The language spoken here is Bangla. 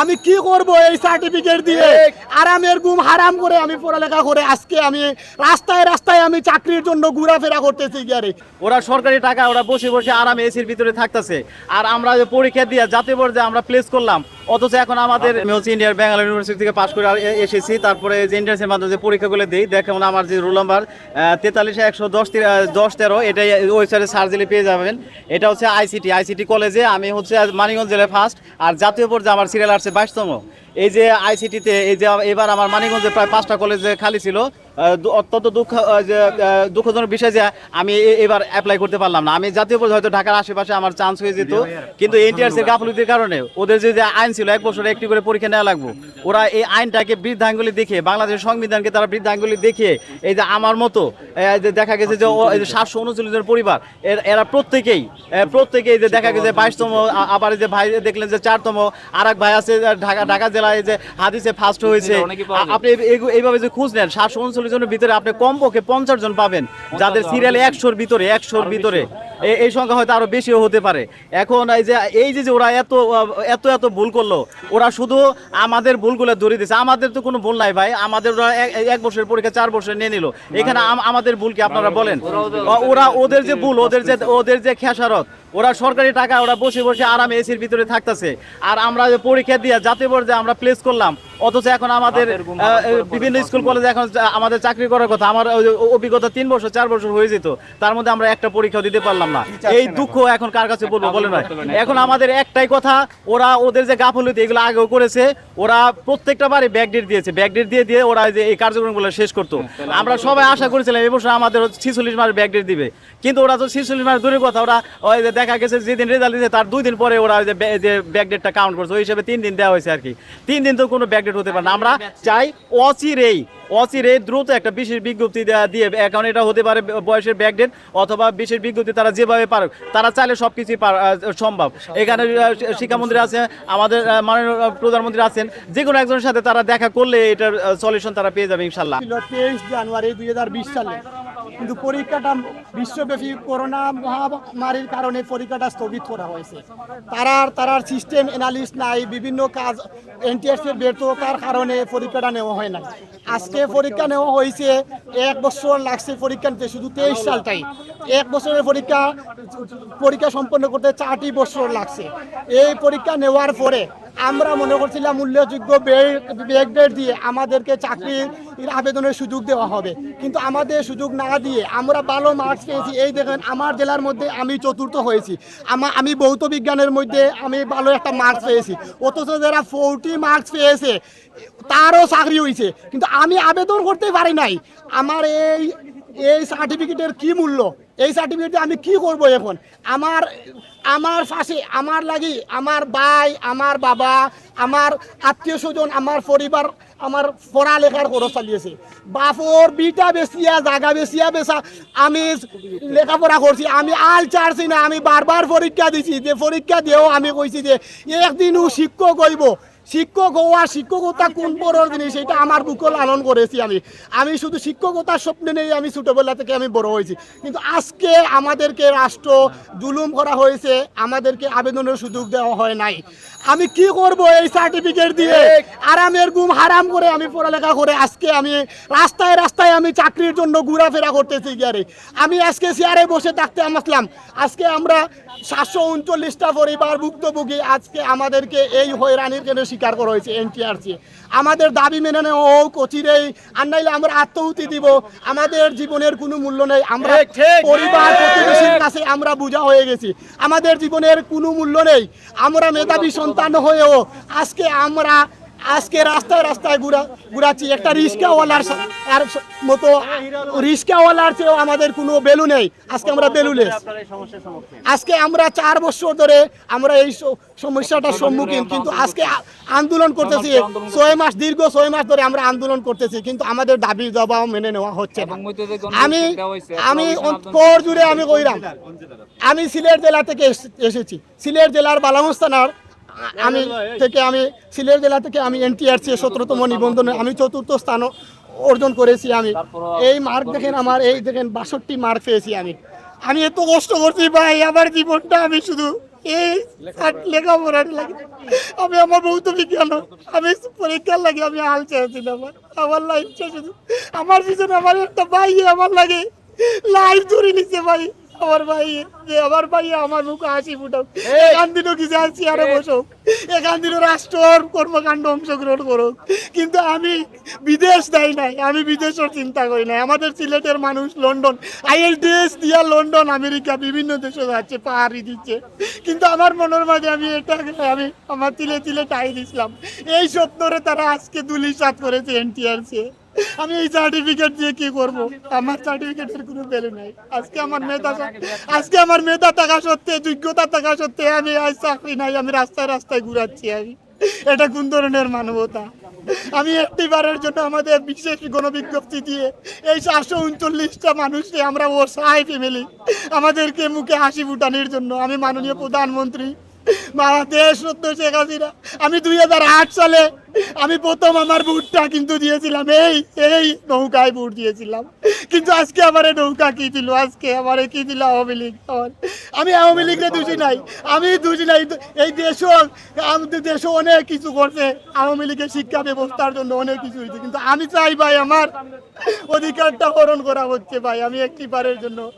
আমি কি করব এই সার্টিফিকেট দিয়ে? আরামের গুম হারাম করে আমি পড়ালেখা করে আজকে আমি রাস্তায় রাস্তায় আমি চাকরির জন্য ঘোরাফেরা করতেছি গিয়ারে ওরা সরকারি টাকা ওরা বসে বসে আরামে এসির ভিতরে থাকতেছে। আর আমরা যে পরীক্ষা দিয়ে জাতীয় পর্যায়ে আমরা প্লেস করলাম অথচ এখন আমাদের আমি হচ্ছে ইন্ডিয়ার ব্যাঙ্গালোর ইউনিভার্সিটি থেকে পাশ করে এসেছি। তারপরে যে ইন্টার্সের মাধ্যমে যে পরীক্ষাগুলো দিই দেখুন আমার যে রোল নাম্বার তেতাল্লিশ একশো দশ দশ তেরো এটাই ওয়েবসাইটে সার্চ দিলে পেয়ে যাবেন। এটা হচ্ছে আইসিটি আইসিটি কলেজে আমি হচ্ছে মানিকগঞ্জ জেলায় ফার্স্ট আর জাতীয় পর্যায়ে আমার সিরিয়াল আসছে বাইশতম। এই যে আইসিটিতে এই যে এবার আমার মানিকগঞ্জে প্রায় পাঁচটা কলেজে খালি ছিল। অত্যন্ত দুঃখ দুঃখজনক বিষয় যে আমি এবার অ্যাপ্লাই করতে পারলাম না। আমি জাতীয় পর্যায়ে হয়তো ঢাকার আশেপাশে আমার চান্স হয়ে যেত কিন্তু এনটিআরসি এর গাফলতির কারণে ওদের যে আইন ছিল এক বছর একটি করে পরীক্ষা নেওয়া লাগবে। ওরা এই আইনটাকে বৃদ্ধাঙ্গুলি দেখে বাংলাদেশের সংবিধানকে তারা বৃদ্ধাঙ্গুলি দেখে এই যে আমার মতো দেখা গেছে যে সাতশো উনচল্লিশ জনের পরিবার এরা প্রত্যেকেই প্রত্যেকেই যে দেখা গেছে বাইশতম আবার যে ভাই দেখলেন যে চারতম আর এক ভাই আছে ঢাকা ঢাকা জেলায় যে হাদিসে ফার্স্ট হয়েছে। আপনি এই- এই- এইভাবে যে খুঁজ নেন সাতশো উনচল্লিশ জনের ভিতরে আপনি কমপক্ষে পঞ্চাশ জন পাবেন। যাদের সিরিয়ালে একশোর ভিতরে একশোর ভিতরে। এই সংখ্যা হয়তো আরও বেশিও হতে পারে। এখন এই যে এই যে ওরা এত এত এত ভুল করল ওরা শুধু আমাদের ভুলগুলো ধরে দিচ্ছে আমাদের তো কোনো ভুল নাই ভাই। আমাদের ওরা এক- এক বছরের পরীক্ষা চার বছর নিয়ে নিল। এখানে আমাদের ভুল কি আপনারা বলেন? ওরা ওদের যে ভুল ওদের যে ওদের যে খেসারত ওরা সরকারি টাকা ওরা বসে বসে আরামে এসির ভিতরে থাকতেছে। আর আমরা যে পরীক্ষা দিয়ে জাতীয় পর্যায়ে আমরা প্লেস করলাম অথচ এখন আমাদের বিভিন্ন স্কুল কলেজে এখন আমাদের চাকরি করার কথা আমার অভিজ্ঞতা তিন বছর চার বছর হয়ে যেত তার মধ্যে আমরা একটা পরীক্ষা দিতে পারলাম না। এই দুঃখ এখন। কার কাছে বলব বলে নয় এখন আমাদের একটাই কথা ওরা ওদের যে গাফলতি এগুলো আগেও করেছে ওরা প্রত্যেকটা বারে ব্যাকডেট দিয়েছে ব্যাকডেট দিয়ে দিয়ে ওরা যে এই কার্যক্রমগুলো শেষ করতো। আমরা সবাই আশা করেছিলাম এবছর আমাদের ছিচল্লিশ মাস ব্যাকডেট দিবে। কিন্তু ওরা তো ছিচল্লিশ মাস দূরের কথা ওরা ওই যে দেখা গেছে যেদিন রেজাল্ট দিয়েছে তার দুই দিন পরে ওরা ওই যে ব্য- যে ব্যাকডেটটা কাউন্ট করছে। ওই হিসেবে তিন দিন দেওয়া হয়েছে আর কি। তিন দিন তো কোনো ব্যাকডেট হতে পারে না। আমরা চাই অচিরেই অচিরে দ্রুত একটা বিশেষ বিজ্ঞপ্তি দেয়া এখন এটা হতে পারে বয়সের ব্যাকডেট অথবা বিশেষ বিজ্ঞপ্তি তারা যেভাবে পারুক। তারা চাইলে সব কিছুই সম্ভব। এখানে শিক্ষামন্ত্রী আছে আমাদের মাননীয় প্রধানমন্ত্রী আছেন যে কোনো একজনের সাথে তারা দেখা করলে এটার সলিউশন তারা পেয়ে যাবে ইনশাল্লাহ তেইশ জানুয়ারি দুই হাজার বিশ সালে। কিন্তু পরীক্ষাটা বিশ্বব্যাপী করোনা মহামারীর কারণে পরীক্ষাটা স্থগিত করা হয়েছে। তারার তারার সিস্টেম অ্যানালিস্ট নাই, বিভিন্ন কাজ এনটিএসের ব্যর্থতার কারণে পরীক্ষাটা নেওয়া হয় নাই। আজকে পরীক্ষা নেওয়া হয়েছে, এক বছর লাগছে পরীক্ষা নিতে, শুধু তেইশ সালটাই। এক বছরের পরীক্ষা পরীক্ষা সম্পন্ন করতে চারটি বছর লাগছে। এই পরীক্ষা নেওয়ার পরে আমরা মনে করছিলাম উল্লেখযোগ্য ব্যাকডেট দিয়ে আমাদেরকে চাকরির আবেদনের সুযোগ দেওয়া হবে। কিন্তু আমাদের সুযোগ না দিয়ে আমরা ভালো মার্কস পেয়েছি। এই দেখেন, আমার জেলার মধ্যে আমি চতুর্থ হয়েছি। আমা আমি ভৌত বিজ্ঞানের মধ্যে আমি ভালো একটা মার্কস পেয়েছি। অথচ যারা ফোরটি মার্কস পেয়েছে, তারও চাকরি হয়েছে। কিন্তু আমি আবেদন করতে পারি নাই। আমার এই এই সার্টিফিকেটের কি মূল্য? এই সার্টিফিকেটে আমি কি করব এখন? আমার আমার পাশে আমার লাগি, আমার ভাই, আমার বাবা, আমার আত্মীয় স্বজন, আমার পরিবার, আমার পড়ালেখার খরচ চালিয়েছে। বাপর বিটা বেচিয়া, জাগা বেচিয়া বেচা, আমি লেখাপড়া করছি, আমি আল চারছি না, আমি বারবার পরীক্ষা দিছি, যে পরীক্ষা দিয়েও আমি কইছি যে একদিনও শিক্ষক হইব। শিক্ষক হওয়া শিক্ষকতা কোন বড় জিনিস? এটা আমার বুকে লালন করেছি আমি। আমি শুধু শিক্ষকতার স্বপ্নে নেই আমি ছোটবেলা থেকে আমি বড় হয়েছি। কিন্তু আজকে আমাদেরকে রাষ্ট্র জুলুম করা হয়েছে, আমাদেরকে আবেদনের সুযোগ দেওয়া হয় নাই। আমি কি করব এই সার্টিফিকেট দিয়ে? আরামের গুম হারাম করে আমি পড়ালেখা করে আজকে আমি রাস্তায় রাস্তায় আমি চাকরির জন্য ঘোরাফেরা করতেছি গিয়ারে। আমি আজকে চেয়ারে বসে থাকতে আসলাম। আজকে আমরা সাতশো উনচল্লিশটা পরিবার ভুক্তভোগী আজকে আমাদেরকে এই হয়রানির কেন স্বীকার করা হয়েছে এনটিআরসি আমাদের দাবি মেনে নেওয়া ও অচিরেই। আর নাইলে আমরা আত্মহুতি দিব। আমাদের জীবনের কোনো মূল্য নেই। আমরা পরিবার প্রতিবেশীর কাছে আমরা বোঝা হয়ে গেছি। আমাদের জীবনের কোনো মূল্য নেই। আমরা মেধাবী সন্তান হয়েও আজকে আমরা আজকে রাস্তায় রাস্তায় ঘুরা ঘুরাচ্ছি। একটা রিক্সাওয়ালার আর মতো রিক্সাওয়ালার চেয়েও আমাদের কোনো বেলু নেই। আজকে আমরা বেলুলেস আজকে আমরা চার বছর ধরে আমরা এই সমস্যাটার সম্মুখীন। কিন্তু আজকে আন্দোলন করতেছি। ছয় মাস দীর্ঘ ছয় মাস ধরে আমরা আন্দোলন করতেছি। কিন্তু আমাদের দাবি দাবাও মেনে নেওয়া হচ্ছে না। আমি আমি কর জুড়ে আমি কইরাম। আমি সিলেট জেলা থেকে এস- এসেছি। সিলেট জেলার বালামস থানার আ- আমি থেকে আমি সিলেট জেলা থেকে আমি এনটিআরসি সতেরোতম নিবন্ধনে আমি চতুর্থ স্থান অর্জন করেছি আমি। এই মার্ক দেখেন আমার, এই দেখেন বাষট্টি মার্ক পেয়েছি আমি। আমি এত কষ্ট করছি ভাই, আমার জীবনটা আমি শুধু এই লেখাপড়ার লাগে। আমি আমার ভৌত বিজ্ঞান, আমি পরীক্ষার লাগে, আমি হাল চেয়েছিলাম আমার। আমার লাইফ শুধু আমার পিছনে আমার একটা ভাই, আমার লাগে লাইফ ধরে নিচ্ছে ভাই। আমার ভাই যে আমার ভাই আমার মুখে হাসি ফুটাও। এখান দিনও কি যায় চেয়ারে বসো। এখান দিনও রাষ্ট্রর কর্মকাণ্ড অংশগ্রহণ করো। কিন্তু আমি বিদেশ দেয় নাই আমি বিদেশের চিন্তা করি নাই। আমাদের সিলেটের মানুষ লন্ডন আইএলটিএস দিয়া লন্ডন আমেরিকা বিভিন্ন দেশে যাচ্ছে পাহাড়ি দিচ্ছে। কিন্তু আমার মনের মাঝে আমি এটা আমি আমার তিলে তিলে টাই দিছিলাম। এই স্বপ্নরে তারা আজকে দুলিশাত করেছে এনটিআরসি আমি এই সার্টিফিকেট দিয়ে কি করব? আমার সার্টিফিকেটের কোনো ভ্যালু নাই। আজকে আমার মেধা আজকে আমার মেধা থাকা সত্ত্বে যোগ্যতা থাকা সত্ত্বে আমি আজ চাকরি নাই, আমি রাস্তায় রাস্তায় ঘুরাচ্ছি আমি। এটা কোন ধরনের মানবতা? আমি একটি বারের জন্য আমাদের বিশেষ গণবিজ্ঞপ্তি দিয়ে এই সাতশো উনচল্লিশটা মানুষকে আমরা ও সাই ফ্যামিলি আমাদেরকে মুখে হাসি ফুটানোর জন্য আমি মাননীয় প্রধানমন্ত্রী আমি সালে আমি প্রথম আমার কিন্তু দিয়েছিলাম, এই এই নৌকায় দিয়েছিলাম। কিন্তু আজকে আমার নৌকা দিল আজকে আমার দিল আওয়ামী লীগ আমি আওয়ামী দোষী নাই। আমি দোষী নাই। এই দেশও, আমাদের অনেক কিছু করছে। আওয়ামী লীগের শিক্ষা ব্যবস্থার জন্য অনেক কিছু হয়েছে। কিন্তু আমি চাই ভাই, আমার অধিকারটা হরণ করা হচ্ছে ভাই, আমি একটি বারের জন্য।